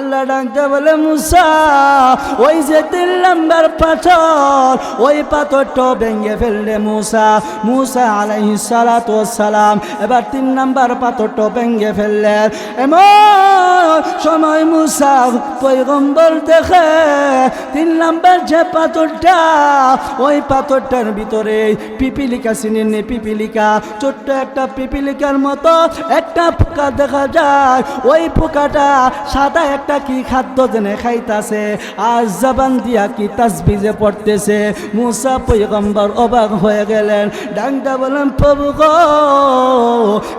আল্লাহ ডাকতে বলে, মুসা, ওই যে তিন নাম্বার পাথর, ওই পাথরটা ভেঙে ফেললে মুসা। মুসা আলাইহিস সালাতু সালাম এবার তিন নাম্বার পাথরটা ভেঙে ফেললেন এমন সময় মুসা পৈগম্বর দেখে, তিন নাম্বার যে পাথরটা, ওই পাথরটার ভিতরে পিপিলিকা চিনেননি পিপিলিকা, ছোট্ট একটা পিপিলিকার মতো একটা পোকা দেখা যায়। ওই পোকাটা সাদা একটা কি খাদ্য জেনে খাইতাছে? আর জবান দিয়া কি তাসবিজে পড়তেছে? মুসা পৈগম্বর অবাক হয়ে গেলেন। ডাংটা বলেন প্রভু গো,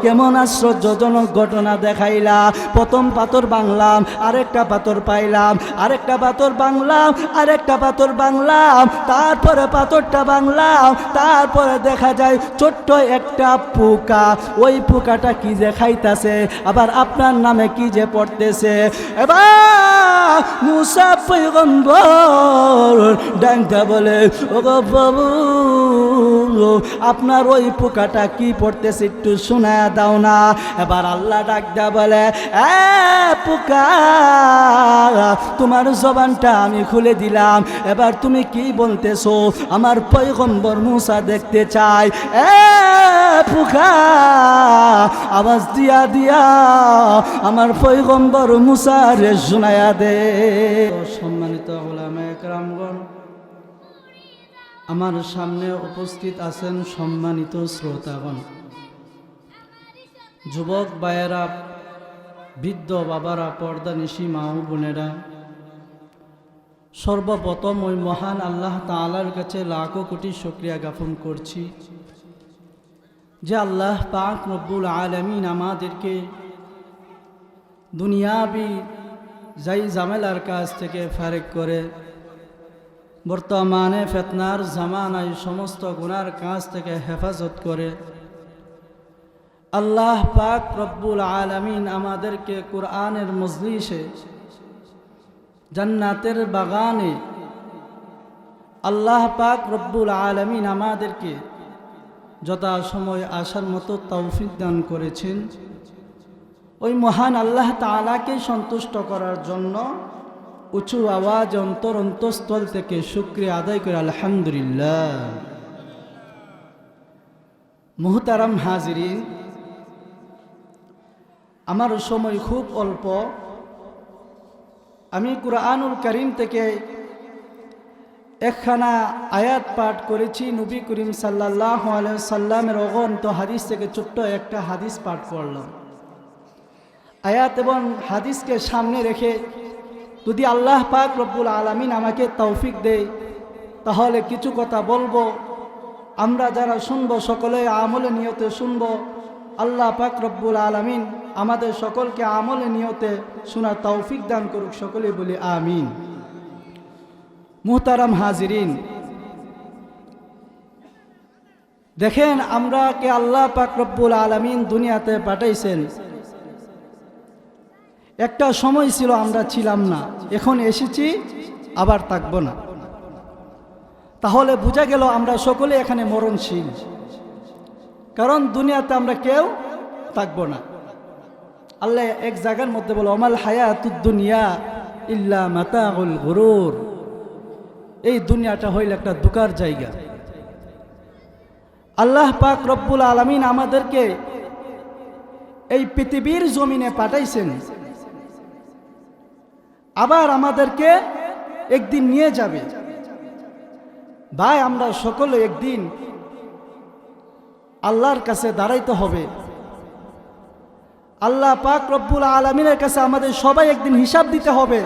কেমন আশ্চর্যজনক ঘটনা দেখাইলা। প্রথম পাথর বাংলাম আরেকটা পাথর পাইলাম, আরেকটা পাথর বাংলাম আরেকটা পাথর বাংলাম তারপরে পাথরটা বাংলাম তারপরে দেখা যায় ছোট্ট একটা পোকা। ওই পোকাটা কি যে খাইতাছে? আবার আপনার নামে কি যে পড়তেছে? এবার Fire! মুসা পৈগম্বর ডাংটা বলে ও বাবু আপনার ওই পোকাটা কি পড়তেছে একটু শোনা দাও না। এবার আল্লাহ ডাকদা বলে, এ পোকা, তোমার জবানটা আমি খুলে দিলাম। এবার তুমি কি বলতেছো? আমার পৈগম্বর মুসা দেখতে চাই এ পোকা, আওয়াজ দিয়া দিয়া আমার পৈগম্বর মুসা রে শোনায়া দে। সম্মানিত আমার সামনে উপস্থিত আছেন সম্মানিত শ্রোতাগণ। যুবক বায়েরা বৃদ্ধ বাবারা, পর্দা নিশি মা বোনেরা, সর্বপ্রথম ওই মহান আল্লাহ তাআলার কাছে লাখো কোটি শুক্রিয়া জ্ঞাপন করছি যে আল্লাহ পাক রব্বুল আলমিন আমাদেরকে দুনিয়াবি যাই জামেলার কাছ থেকে ফারেক করে, বর্তমানে ফেতনার জামানায় সমস্ত গুনার কাছ থেকে হেফাজত করে। আল্লাহ পাক রব্বুল আলমিন আমাদেরকে কোরআনের মজলিসে জান্নাতের বাগানে আল্লাহ পাক রব্বুল আলমিন আমাদেরকে যথা সময় আসার মতো তৌফিক দান করেছেন। ওই মহান আল্লাহ তালাকে সন্তুষ্ট করার জন্য উঁচু আওয়াজ, অন্তর, অন্তঃস্থল থেকে শুক্রিয়া আদায় করে আলহামদুলিল্লাহ। মুহতারাম হাজিরিন, আমার সময় খুব অল্প। আমি কুরআনুল করিম থেকে একখানা আয়াত পাঠ করেছি। নবী করিম সাল্লাহ সাল্লামের অগন্ত হাদিস থেকে ছোট্ট একটা হাদিস পাঠ করলাম। আয়াত এবং হাদিসকে সামনে রেখে যদি আল্লাহ পাক রব্বুল আলমিন আমাকে তৌফিক দেয়, তাহলে কিছু কথা বলব। আমরা যারা শুনব, সকলে আমলে নিয়তে শুনব। আল্লাহ পাক রব্বুল আলমিন আমাদের সকলকে আমলে নিয়তে শোনার তৌফিক দান করুক, সকলে বলি আমিন। মুহতারাম হাজিরিন, দেখেন আমরা কে আল্লাহ পাক রব্বুল আলমিন দুনিয়াতে পাঠাইছেন। একটা সময় ছিল আমরা ছিলাম না, এখন এসেছি, আবার থাকব না। তাহলে বোঝা গেল আমরা সকলে এখানে মরণশীল। কারণ দুনিয়াতে আমরা কেউ থাকব না। আল্লাহ এক জায়গার মধ্যে বলো অমাল হায়াতুদ্দুনিয়া ইল্লা মাতাউল গরুর। এই দুনিয়াটা হইল একটা দুকার জায়গা। আল্লাহ পাক রব্বুল আলমিন আমাদেরকে এই পৃথিবীর জমিনে পাঠাইছেন। আবার আমাদেরকে একদিন নিয়ে যাবে। ভাই, আমরা সকলে একদিন আল্লাহর কাছে দাঁড়াইতে হবে। আল্লাহ পাক রব্বুল আলমিনের কাছে আমাদের সবাই একদিন হিসাব দিতে হবে।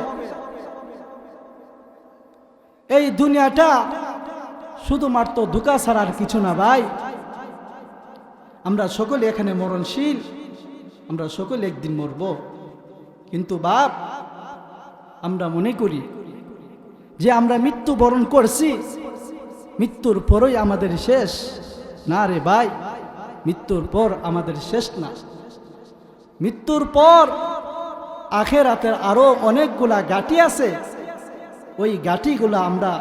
এই দুনিয়াটা শুধুমাত্র দুকা ছাড়ার কিছু না ভাই। আমরা সকলে এখানে মরণশীল, আমরা সকলে একদিন মরব। কিন্তু বাপ আমরা মনে করি যে আমরা মৃত্যু বরণ করছি, মৃত্যুর পরই আমাদের শেষ। না রে ভাই, মৃত্যুর পর আমাদের শেষ না। মৃত্যুর পর আখের রাতের আরও অনেকগুলা গাটি আছে। ওই গাটিগুলো আমরা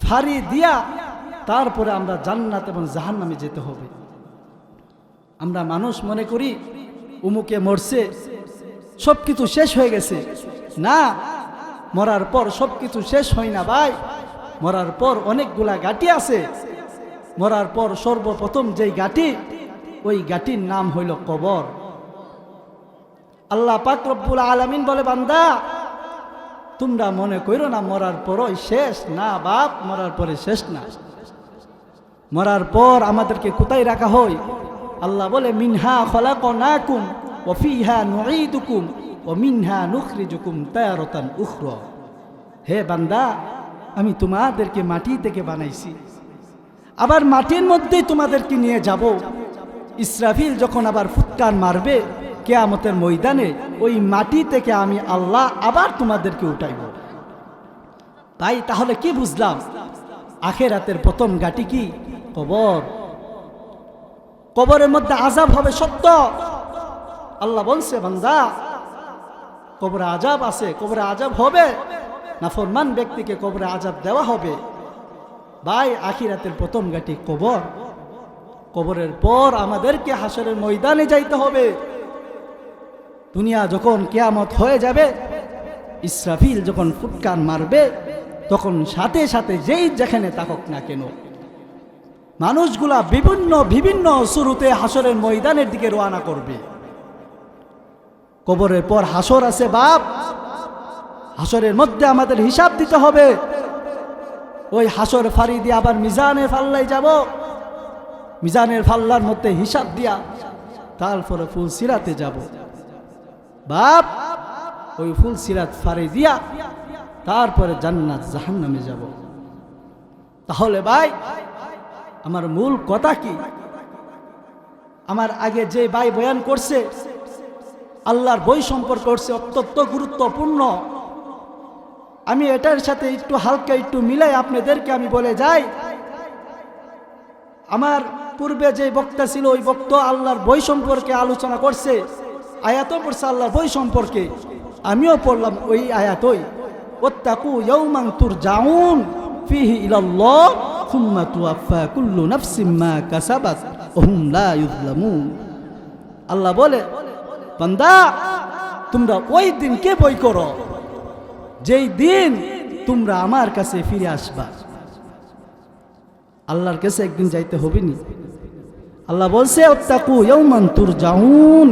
ফাড়ি দিয়া তারপরে আমরা জান্নাত এবং জাহান্নামে যেতে হবে। আমরা মানুষ মনে করি, উমুকে মরছে সব কিছু শেষ হয়ে গেছে। না, মরার পর সব কিছু শেষ হয় না ভাই। মরার পর অনেকগুলা গাটি আছে। মরার পর সর্বপ্রথম যেই গাটি ওই গাটির নাম হইল কবর। আল্লাহ পাক রব্বুল আলামিন বলে, বান্দা, তোমরা মনে করো না মরার পরই শেষ? না বাপ, মরার পরে শেষ না। মরার পর আমাদেরকে কোথায় রাখা হয়? আল্লাহ বলে, মিনহা খলাকনাকুম। ওয়া ফিহা নুঈদুকুম ও মিনহা নুখরিজুকুম তায়ারাতান উখরা। হে বান্দা, আমি তোমাদেরকে মাটি থেকে বানাইছি। আবার মাটির মধ্যেই তোমাদেরকে নিয়ে যাব। ইসরাফিল যখন আবার ফুৎকার মারবে, কেয়ামতের ময়দানে ওই মাটি থেকে আমি আল্লাহ আবার তোমাদেরকে উঠাইব। তাই তাহলে কি বুঝলাম? আখেরাতের প্রথম গাটি কি? কবর। কবরের মধ্যে আজাব হবে সত্য। আল্লাহ বলছে, বান্দা, কবরে আজাব আছে, কবরে আজাব হবে না ফরমান ব্যক্তিকে কবরে আজাব দেওয়া হবে। ভাই, আখিরাতের প্রথম গাটি কবর। কবরের পর আমাদেরকে হাসরের ময়দানে যাইতে হবে। দুনিয়া যখন কেয়ামত হয়ে যাবে, ইসরাফিল যখন ফুটকান মারবে, তখন সাথে সাথে যেই যেখানে তাকক না কেন, মানুষগুলা বিভিন্ন বিভিন্ন শুরুতে হাসরের ময়দানের দিকে রওনা করবে। কবরের পর হাসর আছে বাপ। হাসরের মধ্যে আমাদের হিসাব দিতে হবে। ওই হাসর ফাড়ি দিয়ে আবার মিজানের ফাল্লায় যাব। মিজানের ফাল্লার মধ্যে হিসাব দিয়া তারপরে ফুল সিরাতে যাব। বাপ, ওই ফুল সিরাত ফাড়ি দিয়া তারপরে জান্নাত জাহান্নামে যাব। তাহলে ভাই, আমার মূল কথা কি? আমার আগে যে ভাই বয়ান করছে আল্লাহর বই সম্পর্ক করছে অত্যন্ত গুরুত্বপূর্ণ। আমি এটার সাথে একটু হালকা একটু মিলাই আপনাদেরকে আমি বলে যাই। আমার পূর্বে যে বক্তা ছিল, ওই বক্ত আল্লাহর বই সম্পর্কে আলোচনা করছে। আয়াতও পড়ছে আল্লাহর বই সম্পর্কে। আমিও পড়লাম ওই আয়াতই। ওত্তাকু ইয়ৌমাং তুর জাউন ফিহি ইলাল্লাহ লা আল্লাহ বলে বান্দা, তোমরা ওই দিনকে বই করো? যেই দিন তোমরা আমার কাছে ফিরে আসবা। আল্লাহর কাছে একদিন যাইতে হবে নি আল্লাহ বলছে, ওত্তাকু ইয়ৌমান তুর জাউন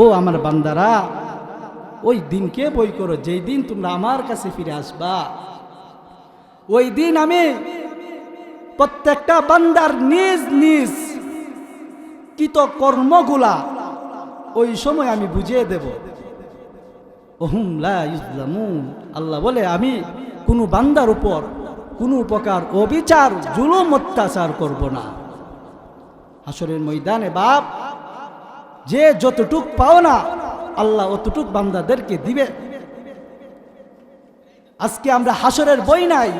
ও আমার বান্দারা, ওই দিনকে বই করো? যেই দিন তোমরা আমার কাছে ফিরে আসবা। ওই দিন আমি প্রত্যেকটা বান্দার নিজ নিজ কৃত কর্মগুলা ওই সময় আমি বুঝিয়ে দেব। ওহুম লা ইসলামুন আল্লাহ বলে, আমি কোনো বান্দার উপর কোনো প্রকার অবিচার, জুলুম, অত্যাচার করব না। হাসরের ময়দানে বাপ, যে যতটুক পাও না, আল্লাহ অতটুক বান্দাদেরকে দিবে। আজকে আমরা হাসরের বই নাই,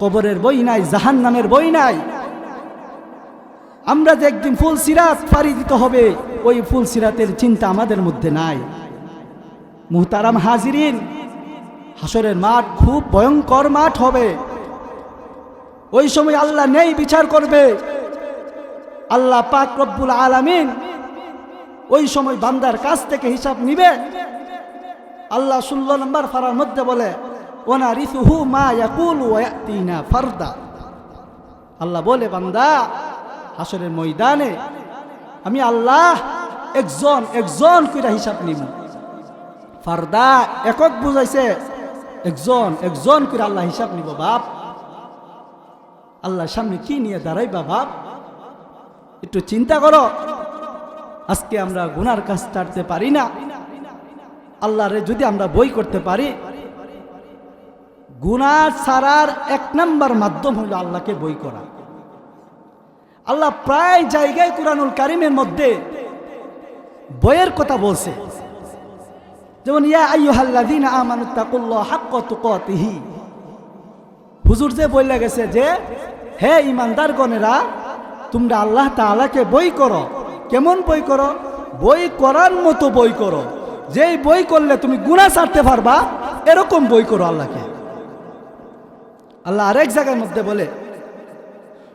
কবরের বই নাই জাহান নামের বই নাই। আমরা যে একদিন ফুল সিরাত পারি দিতে হবে। ওই ফুল সিরাতের চিন্তা আমাদের মধ্যে নাই। মুহতারাম হাজিরিন হাসরের মাঠ খুব ভয়ঙ্কর মাঠ হবে। ওই সময় আল্লাহ নেই বিচার করবে। আল্লাহ পাক রব্বুল আলামিন ওই সময় বান্দার কাছ থেকে হিসাব নিবে। আল্লাহ ষোলো নম্বর ফারার মধ্যে বলে ওনা রিসুহু মা ফারদা। আল্লাহ বলে, বান্দা হাসরের ময়দানে আমি আল্লাহ একজন একজন কইরা হিসাব নিব ফারদা একক বুঝাইছে, একজন একজন করে আল্লাহ হিসাব নিব বাপ। আল্লাহর সামনে কি নিয়ে দাঁড়াইবা বাপ? একটু চিন্তা করো। আজকে আমরা গুনার কাজ ছাড়তে পারি না। আল্লাহরে যদি আমরা বই করতে পারি গুনার ছাড়ার এক নম্বর মাধ্যম হলো আল্লাহকে বই করা। আল্লাহ প্রায় জায়গায় কুরআনুল কারিমের মধ্যে বইয়ের কথা বলছে যেমন ইয়া আইয়ুহাল্লাযীনা আমানুত্তাকুল্লাহ হাক্কা তুকাতিহি হুজুর যে বইলা গেছে যে হে ইমানদারগণেরা তোমরা আল্লাহ তাআলাকে বই করো কেমন বই করো বই করার মতো বই করো যেই বই করলে তুমি গুণা ছাড়তে পারবা এরকম বই করো আল্লাহকে আল্লাহ আরেক জায়গার মধ্যে বলে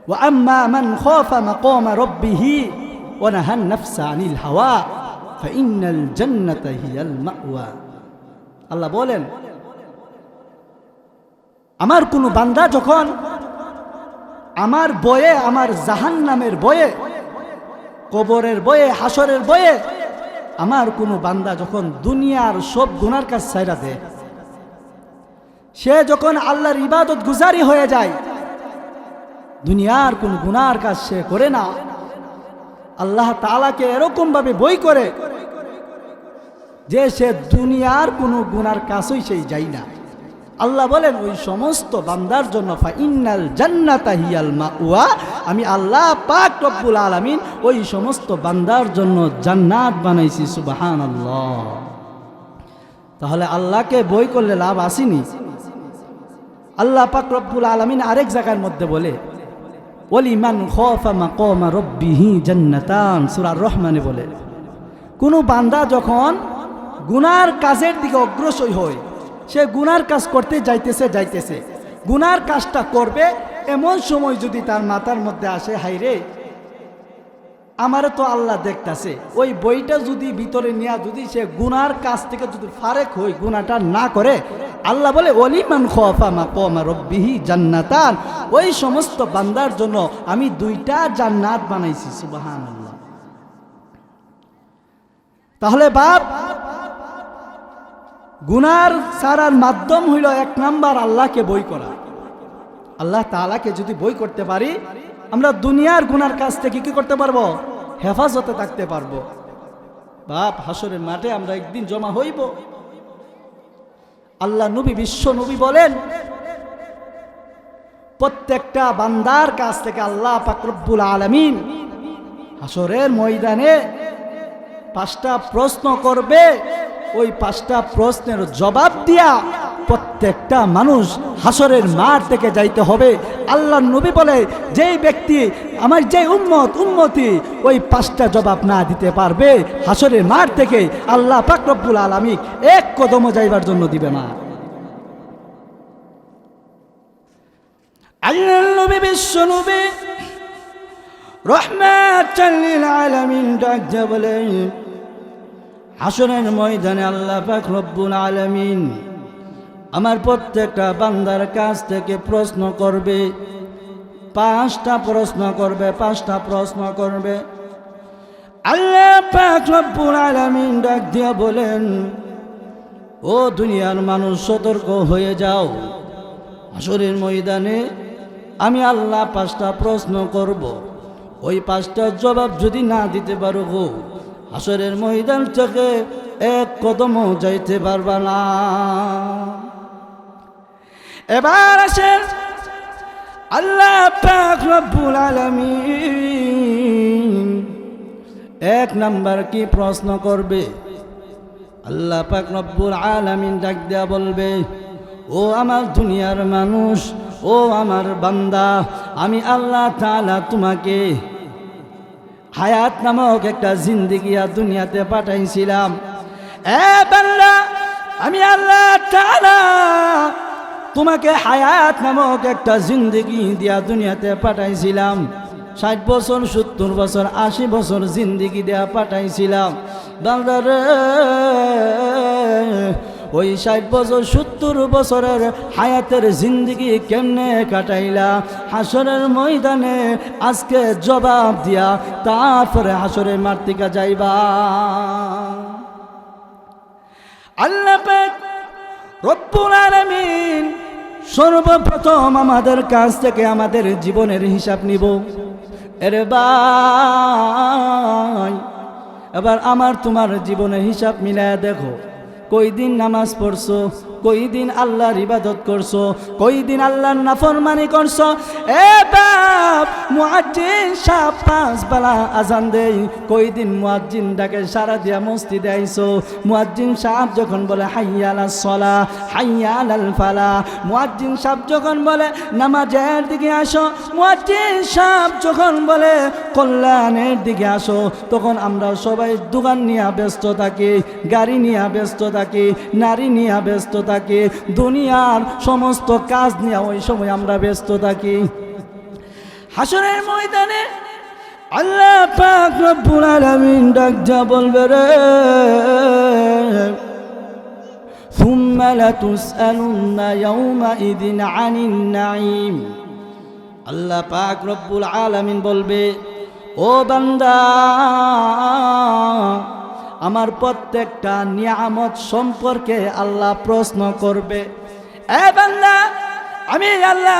وأما من خاف مقام ربه ونهى النفس عن الهوى আল্লাহ বলেন, আমার কোনো বান্দা যখন আমার বয়ে, আমার জাহান নামের বয়ে, কবরের বয়ে, হাসরের বয়ে, আমার কোনো বান্দা যখন দুনিয়ার সব গুনার কাজ ছাইরা দেয়, সে যখন আল্লাহর ইবাদত গুজারি হয়ে যায়, দুনিয়ার কোন গুনার কাজ সে করে না। আল্লাহ তালাকে এরকম ভাবে বই করে যে সে দুনিয়ার কোনো গুনার কাজই সেই যাই না। আল্লাহ বলেন, ওই সমস্ত বান্দার জন্য ইন্নাল জান্নাতা হিয়াল আমি আল্লাহ পাক রব্বুল আলামিন ওই সমস্ত বান্দার জন্য জান্নাত বানাইছি, সুবহানাল্লাহ। তাহলে আল্লাহকে বই করলে লাভ আসেনি? আল্লাহ পাক রব্বুল আলামিন আরেক জায়গার মধ্যে বলে, ওলিমান খফা মাকামা রব্বিহি জান্নাতান। সূরা রহমানে বলে, কোনো বান্দা যখন গুনার কাজের দিকে অগ্রসর হয়। সে গুনার কাজ করতে যাইতেছে যাইতেছে। গুনার কাজটা করবে, এমন সময় যদি তার মাথার মধ্যে আসে হাইরে আমারও তো আল্লাহ দেখতাছে। ওই বইটা যদি ভিতরে নিয়ে যদি সে গুনার কাছ থেকে যদি ফারেক হই, গুনাটা না করে, আল্লাহ বলে অলিমান রব্বিহি জান্নাতান। ওই সমস্ত বান্দার জন্য আমি দুইটা জান্নাত বানাইছি সুবাহান তাহলে বাপ গুনার সারার মাধ্যম হইল এক নাম্বার আল্লাহকে বই করা। আল্লাহ তালাকে যদি বই করতে পারি, আমরা দুনিয়ার গুনার কাছ থেকে কি করতে পারব? হেফাজতে থাকতে পারব। বাপ, হাসরের মাঠে আমরা একদিন জমা হইব। আল্লাহ নবী, বিশ্ব নবী বলেন, প্রত্যেকটা বান্দার কাছ থেকে আল্লাহ পাকরব্বুল আলমিন হাসরের ময়দানে পাঁচটা প্রশ্ন করবে। ওই পাঁচটা প্রশ্নের জবাব দিয়া প্রত্যেকটা মানুষ হাসরের মাঠ থেকে যাইতে হবে। আল্লাহ নবী বলে, যেই ব্যক্তি আমার যে উম্মত উন্মতি ওই পাঁচটা জবাব না দিতে পারবে, হাসরের মাঠ থেকে আল্লাহ পাকরব্বুল আলমী এক কদমও যাইবার জন্য দিবে না। আল্লাহ নবী বিশ্ব নবী রহমাত আলামিন ডাক দিয়া বলে হাসনের ময়দানে আল্লাহ পাক রব্বুল আলামিন আমার প্রত্যেকটা বান্দার কাছ থেকে প্রশ্ন করবে, পাঁচটা প্রশ্ন করবে, পাঁচটা প্রশ্ন করবে। আল্লাহ পাক রব্বুল আলামিন ডাক দিয়া বলেন, ও দুনিয়ার মানুষ, সতর্ক হয়ে যাও। আসরের ময়দানে আমি আল্লাহ পাঁচটা প্রশ্ন করব। ওই পাঁচটা জবাব যদি না দিতে পারো গো হাসরের ময়দান থেকে এক কদমও যাইতে পারবা না। এবার আসেন আল্লাহ পাক রব্বুল এক নাম্বার কি প্রশ্ন করবে? আল্লাহ পাক রব্বুল আলামিন ডাক দেয়া বলবে, ও আমার দুনিয়ার মানুষ, ও আমার বান্দা, আমি আল্লাহ তাআলা তোমাকে হায়াত নামক একটা জিন্দিগিয়া দুনিয়াতে পাঠাইছিলাম। আমি আল্লাহ তোমাকে হায়াত নামক একটা জিন্দিগি দিয়া দুনিয়াতে পাঠাইছিলাম। ষাট বছর, সত্তর বছর, আশি বছর জিন্দিগি দেয়া পাঠাইছিলাম। বান্দারে ওই ষাট বছর, সত্তর বছরের হায়াতের জিন্দিগি কেমনে কাটাইলা? হাসরের ময়দানে আজকে জবাব দিয়া তারপরে হাসরের মার্তিকা যাইবা। আল্লাহ রব্বুল সর্বপ্রথম আমাদের কাছ থেকে আমাদের জীবনের হিসাব নিব। এর ভাই, এবার আমার তোমার জীবনের হিসাব মিলায় দেখো। কই দিন নামাজ পড়ছো? কই দিন আল্লাহর ইবাদত করছ? কই দিন আল্লাহর নাফরমানি করছ? এ বাপ মুয়াজ্জিন সাহেব পাঁচ বেলা আজান দেই। কই দিন মুয়াজ্জিন ডাকে সারা দিয়া মসজিদে আইছো? মুয়াজ্জিন সাহেব যখন বলে হাইয়া আলাস সলা হাইয়া আলাল ফালা মুয়াজ্জিন সাহেব যখন বলে, নামাজের দিকে আসো। মুয়াজ্জিন সাহেব যখন বলে, কল্যাণের দিকে আসো। তখন আমরা সবাই দোকান নিয়ে ব্যস্ত থাকি, গাড়ি নিয়ে ব্যস্ত থাকি, নারী নিয়ে ব্যস্ত থাকি দুনিয়ার সমস্ত কাজ নিয়ে ওই সময় আমরা ব্যস্ত থাকি হাসনের ময়দানে আল্লাহ পাক রব্বুল আলামিন ডাক যা বলবে রে ثم لتسألن يومئذ عن النعيم আল্লাহ পাক রব্বুল আলামিন বলবে ও বান্দা আমার প্রত্যেকটা নিয়ামত সম্পর্কে আল্লাহ প্রশ্ন করবে। আমি আল্লাহ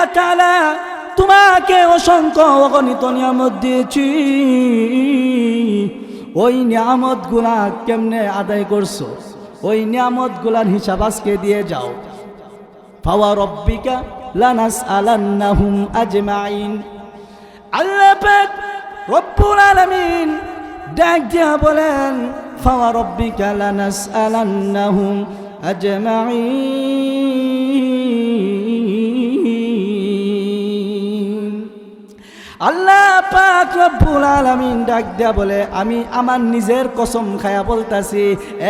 তোমাকে অসংখ্য অগণিত নিয়ামত দিয়েছি। ওই নিয়ামতগুলা কেমনে আদায় করছ? ওই নিয়ামতগুলার হিসাব আজকে দিয়ে যাও। ফাওয়া রব্বিকা লানাস আলান্নাহুম আজমাইন। আল্লাহ রব্বুল আলামিন ডাক দিয়া বলেন ফাওয়া রব্বিকা লানাস আলান্নাহুম আজমাইন। আল্লাহ পাক রব্বুল আলামিন ডাক দেয়া বলে, আমি আমার নিজের কসম খায়া বলতাছি,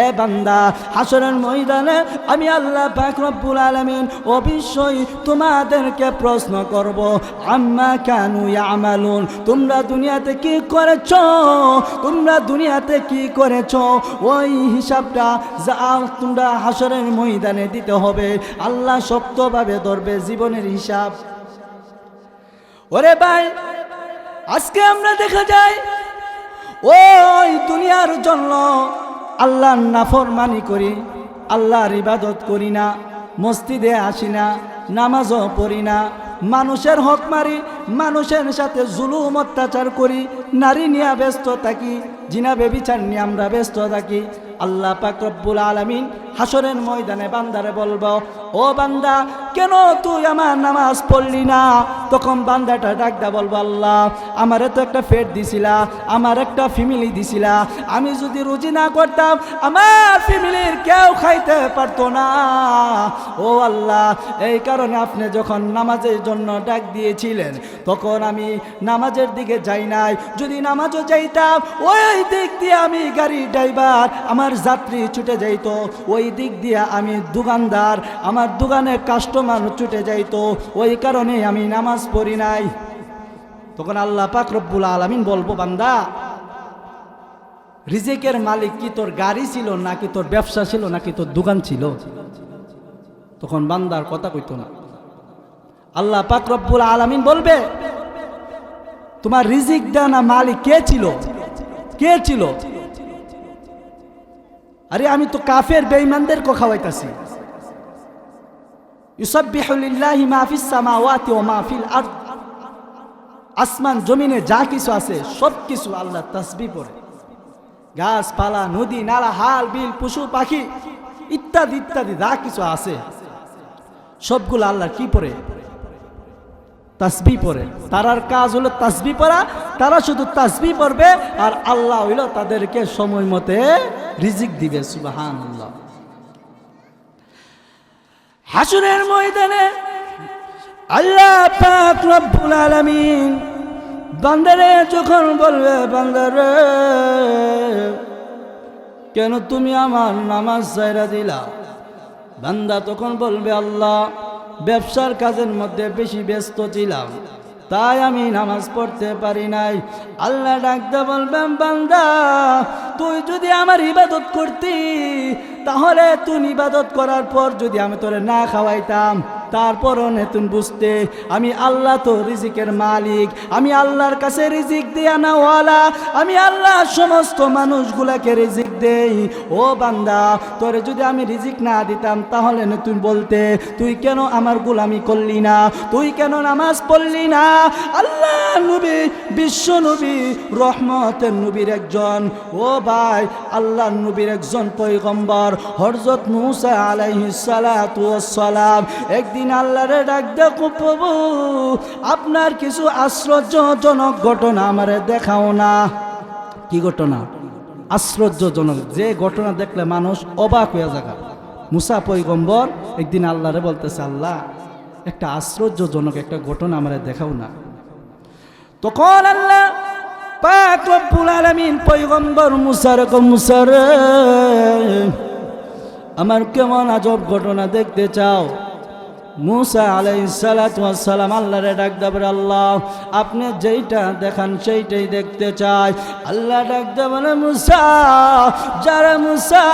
এ বান্দা, হাসরের ময়দানে আমি আল্লাহ পাক রব্বুল আলামিন অবশ্যই তোমাদেরকে প্রশ্ন করব, আম্মা কানু ইয়ামালুন, তোমরা দুনিয়াতে কি করেছ? তোমরা দুনিয়াতে কি করেছ? ওই হিসাবটা যা তোমরা হাসরের ময়দানে দিতে হবে। আল্লাহ শক্তভাবে ধরবে জীবনের হিসাব। ওরে ভাই আজকে আমরা দেখা যায়, ওই দুনিয়ার জন্য আল্লাহর নাফরমানি করি, আল্লাহর ইবাদত করি না, মসজিদে আসি না, নামাজও পড়ি না, মানুষের হক মারি, মানুষের সাথে জুলুম অত্যাচার করি, নারী নিয়ে ব্যস্ত থাকি, জিনা বেবিচার নিয়ে আমরা ব্যস্ত থাকি, আল্লাহ পাক রব্বুল আলামিন হাসরের ময়দানে বান্দারে বলব, ও বান্দা কেন তুই আমার নামাজ পড়লি না? তখন বান্দাটা ডাকদা বলব, আল্লাহ, আমারে তো একটা ফেট দিছিলা, আমার একটা ফ্যামিলি দিছিলা। আমি যদি রুজি না করতাম, আমার ফ্যামিলির কেউ খাইতে পারতো না। ও আল্লাহ, এই কারণে আপনি যখন নামাজের জন্য ডাক দিয়েছিলেন, তখন আমি নামাজের দিকে যাই নাই। যদি নামাজও যাইতাম, ওই দিক দিয়ে আমি গাড়ি, ড্রাইভার, আমার যাত্রী ছুটে যাইতো। ওই দিক দিয়ে আমি দোকানদার, আমার দোকানে কাস্টমার ছুটে যাইতো, ওই কারণে আমি নামাজ পড়ি নাই। তখন আল্লাহ পাক রব্বুল আলামিন বলব, বান্দা, রিজেকের মালিক কি তোর গাড়ি ছিল, নাকি তোর ব্যবসা ছিল, নাকি তোর দোকান ছিল? তখন বান্দার কথা কইতো না। আল্লাহ পাক রব্বুল আলামিন বলবে, তোমার রিজিক দানা মালিক কে ছিল? কে ছিল? আরে আমি তো কাফের বেঈমানদেরকে খাওয়াইতাছি আসমান, জমিনে যা কিছু আছে, সব কিছু আল্লাহ তাসবিহ পড়ে। গাছপালা, নদী, নালা, হাল, বিল, পশু, পাখি ইত্যাদি ইত্যাদি যা কিছু আছে, সবগুলো আল্লাহ কি পড়ে? তাসবি পড়ে। তারার কাজ হলো তাসবি পড়া, তারা শুধু তাসবি পড়বে আর আল্লাহ হইল তাদেরকে সময় মতে রিজিক দিবে সুবাহান আল্লাহ হাসুরের ময়দানে আল্লাহ পাক রব্বুল আলামিন বান্দারে যখন বলবে, বান্দারে, কেন তুমি আমার নামাজ জায়রা দিলা? বান্দা তখন বলবে, আল্লাহ, ব্যবসার কাজের মধ্যে বেশি ব্যস্ত ছিলাম। তাই আমি নামাজ পড়তে পারি নাই। আল্লাহ ডাকতে বলবেন, বান্দা, তুই যদি আমার ইবাদত করতি, তাহলে তুই ইবাদত করার পর যদি আমি তোরে না খাওয়াইতাম, তারপরও নেতুন বুঝতে আমি আল্লাহ তো রিজিকের মালিক, আমি আল্লাহর কাছে রিজিক দিয়া না ওয়ালা, আমি আল্লাহ সমস্ত মানুষগুলাকে রিজিক দেই। ও বান্দা, তোরে যদি আমি রিজিক না দিতাম, তাহলে নতুন বলতে, তুই কেন আমার গুলামি করলি না? তুই কেন নামাজ পড়লি না? আল্লাহ নবী, বিশ্ব নবী, রহমতের নবীর একজন। ও ভাই, আল্লাহ নবীর একজন পৈগম্বর হরজত মুসা আলাইহিস সালাতু ওয়াস সালাম। একদিন আল্লাহরে ডাক দেখো প্রভু, আপনার কিছু আশ্চর্যজনক ঘটনা আমারে দেখাও না। কি ঘটনা? আশ্চর্যজনক। যে ঘটনা দেখলে মানুষ অবাক হয়ে যাবে মুসা পৈগম্বর একদিন আল্লাহরে বলতেছে, আল্লাহ, একটা আশ্চর্যজনক একটা ঘটনা আমার দেখাও না। তখন আল্লাহ আমার কেমন আজব ঘটনা দেখতে চাও? মুসা আলাইসালাম আল্লাহরে ডাক দেবেন আল্লাহ, আপনি যেইটা দেখান সেইটাই দেখতে চাই। আল্লাহ ডাক দেবেন মুসা, যারা মুসা,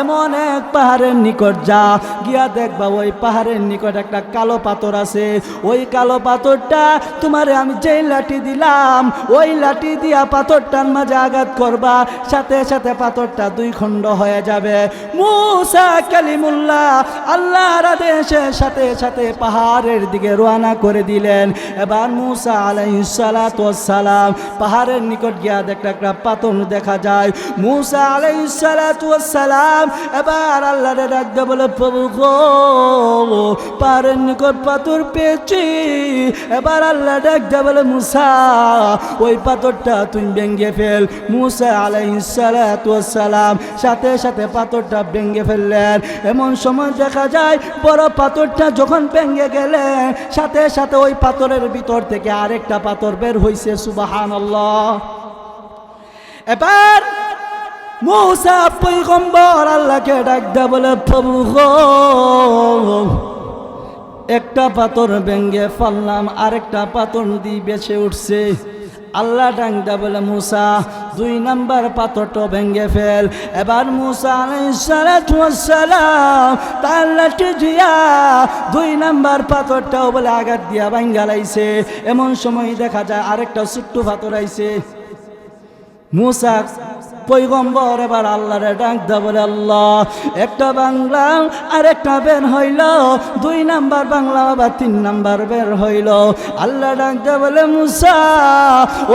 এমন এক পাহাড়ের নিকট যা, গিয়া দেখবা ওই পাহাড়ের নিকট একটা কালো পাথর আছে। ওই কালো পাথরটা তোমারে আমি যেই লাঠি দিলাম, ওই লাঠি দিয়া পাথরটার মাঝে আঘাত করবা, সাথে সাথে পাথরটা দুই খণ্ড হয়ে যাবে। মুসা কালিমুল্লাহ, আল্লাহর আদেশে সাথে সাথে পাহাড়ের দিকে রওনা করে দিলেন। এবার মুসা আলাইসালাম পাহাড়ের নিকট গিয়া দেখতে একটা পাথর দেখা যায়। মুসা আলাইসালাম এবার আল্লাহরে ডাকতে বলে, প্রভু গো, পাহাড়ের নিকট পাথর পেয়েছি। এবার আল্লাহ ডাকতে বলে, মুসা, ওই পাথরটা তুই ভেঙ্গে ফেল। মুসা আলাইসালাম সাথে সাথে পাথরটা ভেঙ্গে ফেললেন। এমন সময় দেখা যায়, বড় পাথরটা যখন ভেঙ্গে গেলে, সাথে সাথে ওই পাথরের ভিতর থেকে আরেকটা পাথর বের হইছে সুবাহান এবার মৌসা পৈগম্বর আল্লাহকে ডাক বলে প্রভু একটা পাথর ভেঙ্গে ফেললাম, আরেকটা পাথর দিয়ে বেছে উঠছে। আল্লাহ ডাংদা বলে মুসা, দুই নাম্বার পাথরটা ভেঙে ফেল। এবার মুসা আলাইসালাম তার লাঠি দিয়া দুই নাম্বার পাথরটাও বলে আঘাত দিয়া ভাঙ্গালাইছে এমন সময় দেখা যায় আরেকটা ছোট্ট পাথর আইছে। মুসা পৈগম্বর এবার আল্লাহরে ডাক দা বলে, আল্লাহ, একটা বাংলা আর একটা বের হইল। দুই নাম্বার বাংলা আবার তিন নাম্বার বের হইল। আল্লাহ ডাক দা বলে, মুসা,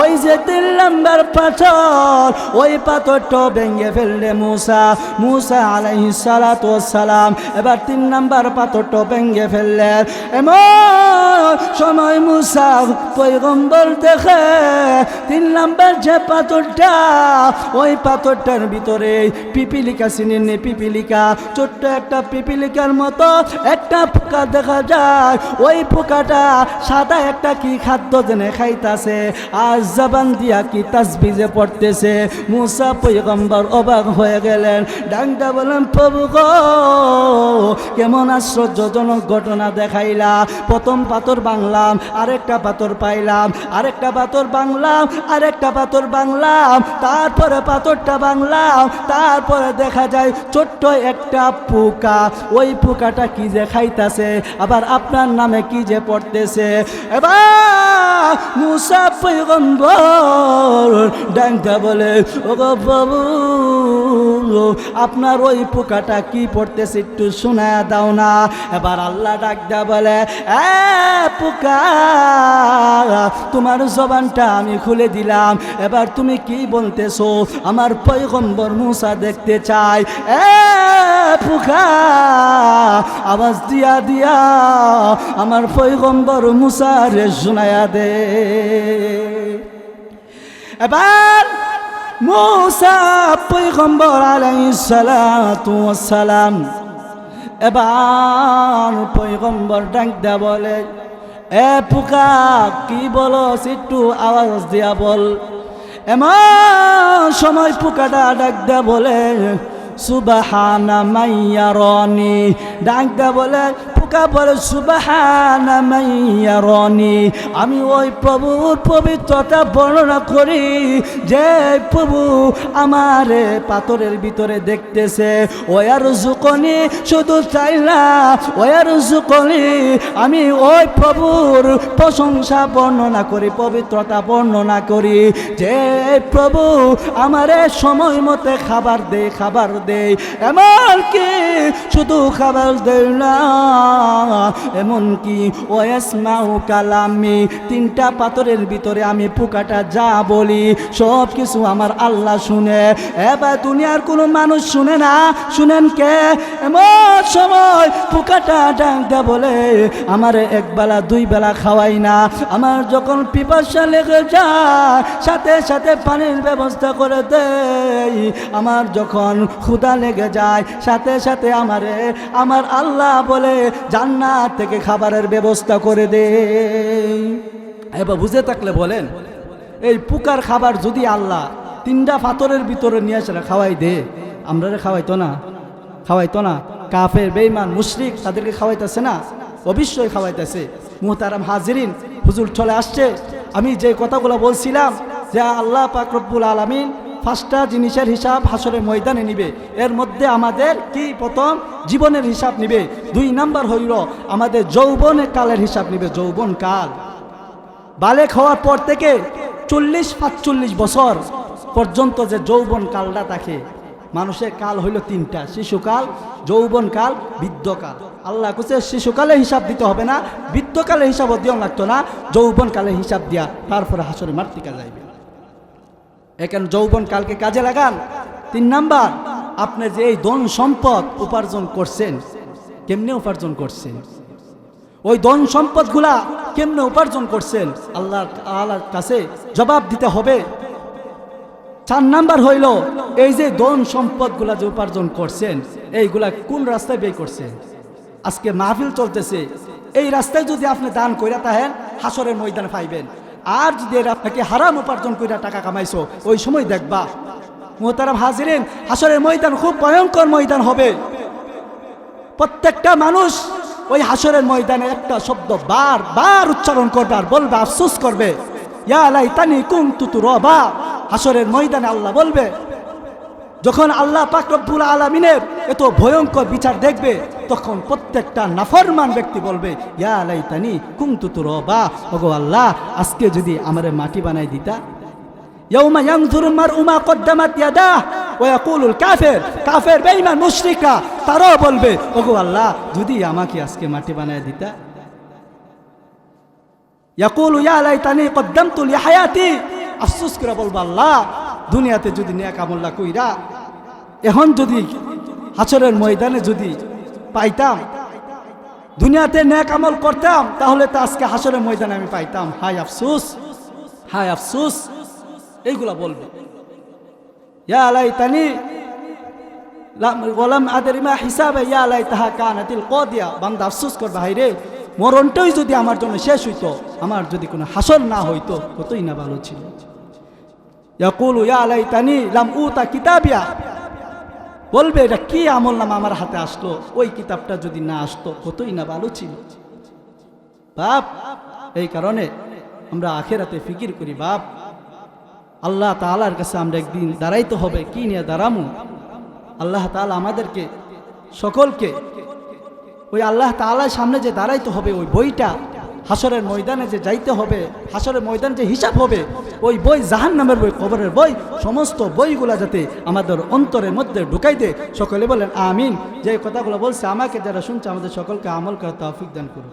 ওই যে তিন নাম্বার পাথর, ওই পাথরটা ভেঙে ফেললে মুসা। মুসা আলাইহি সালাম এবার তিন নাম্বার পাথরটা ভেঙে ফেললেন এমন সময় মুসা পৈগম্বর দেখে, তিন নাম্বার যে পাথরটা, ওই পাথরটার ভিতরে পিপিলিকা চিনেন পিপিলিকা, ছোট্ট একটা পিপিলিকার মতো একটা পোকা দেখা যায়। ওই পোকাটা সাদা একটা কি খাদ্য জেনে খাইতাছে, আর জবান দিয়া কি তাসবিজে পড়তেছে। মুসা পৈগম্বর অবাক হয়ে গেলেন ডাংটা বলেন প্রভু গো, কেমন আশ্চর্যজনক ঘটনা দেখাইলা। প্রথম পাথর বাংলাম আরেকটা পাথর পাইলাম, আরেকটা পাথর বাংলাম আরেকটা পাথর বাংলাম তারপরে পাথরটা বাংলাম তারপরে দেখা যায় ছোট্ট একটা পোকা। ওই পোকাটা কি যে খাইতাছে, আবার আপনার নামে কি যে পড়তেছে। এবার মুসা পৈগম্বর ডাঙ্কা বলে ও বাবু, আপনার ওই পোকাটা কি পড়তেছে একটু শোনা দাও না। এবার আল্লাহ ডাক দা বলে পোকা, তোমার জবানটা আমি খুলে দিলাম। এবার তুমি কি বলতেছো? আমার পৈগম্বর মুসা দেখতে চাই এ পোকা, আওয়াজ দিয়া দিয়া আমার পৈগম্বর মুসা রে শোনায়া দে। এবার মুসা পৈগম্বর আলাইহিস সালাতু ওয়াস সালাম এবার পৈগম্বর ডাক দেয়া বলে, এ পোকা কি বলো একটু আওয়াজ দিয়া বল। এমন সময় পোকাটা ডাক দেয়া বলে, সুবাহানা মাইয়ারনি। ডাক দেয়া বলে পোকা বলে সুবাহানা আমি ওই প্রভুর পবিত্রতা বর্ণনা করি, যে প্রভু আমার পাথরের ভিতরে দেখতেছে। ওয়ার জুকনি শুধু চাই না ওয়ার জুকনি আমি ওই প্রভুর প্রশংসা বর্ণনা করি, পবিত্রতা বর্ণনা করি। যে প্রভু আমারে সময় মতে খাবার দে খাবার দে, এমনকি শুধু খাবার দেয় না। এমনকি ওয়াসমাউ কালামি, তিনটা পাথরের ভিতরে আমি পোকাটা যা বলি, সব কিছু আমার আল্লাহ শুনে। এবার দুনিয়ার কোনো মানুষ শুনে না, শুনেন কে? এমন সময় পোকাটা ডাকতে বলে, আমার এক বেলা, দুই বেলা খাওয়াই না। আমার যখন পিপাসা লেগে যায়, সাথে সাথে পানির ব্যবস্থা করে দেই। আমার যখন ক্ষুধা লেগে যায়, সাথে সাথে আমারে, আমার আল্লাহ বলে জান্নাত থেকে খাবারের ব্যবস্থা করে দে। এবার বুঝে থাকলে বলেন, এই পুকার খাবার যদি আল্লাহ তিনটা পাথরের ভিতরে নিয়ে আসে খাওয়াই দে আমরা খাওয়াইতো না খাওয়াইতো না। কাফের বেইমান মুশরিক তাদেরকে খাওয়াইতেছে না, অবশ্যই খাওয়াইতেছে। মুহতারাম হাজিরিন, হুজুর চলে আসছে। আমি যে কথাগুলো বলছিলাম যে আল্লাহ পাক আলমিন পাঁচটা জিনিসের হিসাব হাসরের ময়দানে নিবে। এর মধ্যে আমাদের কি প্রথম? জীবনের হিসাব নিবে। দুই নাম্বার হইল আমাদের যৌবনের কালের হিসাব নিবে, যৌবন কাল। বালেক হওয়ার পর থেকে চল্লিশ, পাঁচচল্লিশ বছর পর্যন্ত যে যৌবন কালটা থাকে, মানুষের কাল হইল তিনটা, শিশুকাল, যৌবন কাল, বৃদ্ধকাল। আল্লাহ কুসে শিশুকালে হিসাব দিতে হবে না, বৃদ্ধকালে হিসাব দিও লাগতো না, যৌবন কালে হিসাব দিয়া, তারপরে হাসরে মাতৃকা যাইবে। এখানে যৌবন কালকে কাজে লাগান। তিন নাম্বার, আপনি যে এই ধন সম্পদ উপার্জন করছেন, কেমনে উপার্জন করছেন? ওই ধন সম্পদগুলা কেমনে উপার্জন করছেন? আল্লাহ আল্লাহর কাছে জবাব দিতে হবে। চার নাম্বার হইল, এই যে ধন সম্পদগুলা যে উপার্জন করছেন, এইগুলা কোন রাস্তায় ব্যয় করছেন? আজকে মাহফিল চলতেছে। এই রাস্তায় যদি আপনি দান কইরা তাহেন হাসরের ময়দানে পাইবেন। আর যদি এরা আপনাকে হারাম উপার্জন করে টাকা কামাইছো, ওই সময় দেখবা। মোহতারাম হাজিরেন হাসরের ময়দান খুব ভয়ঙ্কর ময়দান হবে। প্রত্যেকটা মানুষ ওই হাসরের ময়দানে একটা শব্দ বার বার উচ্চারণ করবে আর বলবে, আফসোস করবে। ইয়া আলাই তানি কুম তুতু রবা হাসরের ময়দানে আল্লাহ বলবে যখন আল্লাহ পাক রব্বুল আলামিনের এত ভয়ঙ্কর বিচার দেখবে, তখন প্রত্যেকটা নাফরমান ব্যক্তি বলবে, ইয়া লাইতানি কুনতু রবা ওগো আল্লাহ, আজকে যদি আমারে মাটি বানাই দিতা? ইয়াউমা কাফির কাফির বলবে আল্লাহ, যদি আমাকে আজকে মাটি দিতা? ইয়া করে বলব, আল্লাহ দুনিয়াতে যদি নেক আমল্লা কইরা, এখন যদি হাসরের ময়দানে যদি পাইতাম, দুনিয়াতে নেক আমল করতাম, তাহলে তো আজকে হাসরের ময়দানে আমি পাইতাম। হাই আফসুস হাই আফসুস, এইগুলা বলবে। লাইতানি গোলাম আদরিমা হিসাবে ইয়া কদিয়া। বান্দা আফসোস মরণটাই যদি আমার জন্য শেষ হইতো, আমার যদি কোনো হাসর না হইতো, কতই না ভালো ছিল। ইয়াকুলু, ইয়া লাইতানি লাম উতা কিতাবিয়া। বলবে, এটা কি আমল নাম আমার হাতে আসলো? ওই কিতাবটা যদি না আসতো, কতই না ভালো ছিল? বাপ, এই কারণে আমরা আখেরাতে ফিকির করি, বাপ। আল্লাহ তালার কাছে আমরা একদিন দাঁড়াইতে হবে, কি নিয়ে দাঁড়ামু? আল্লাহ তালা আমাদেরকে, সকলকে, ওই আল্লাহ তালার সামনে যে দাঁড়াইতে হবে, ওই বইটা হাসরের ময়দানে যে যাইতে হবে হাসরের ময়দান যে হিসাব হবে, ওই বই জাহান নামের বই, কবরের বই, সমস্ত বইগুলা যাতে আমাদের অন্তরের মধ্যে ঢুকাই দে সকলে বলেন, আমিন। যে কথাগুলো বলছে, আমাকে যারা শুনছে, আমাদের সকলকে আমল করে তৌফিক দান করুন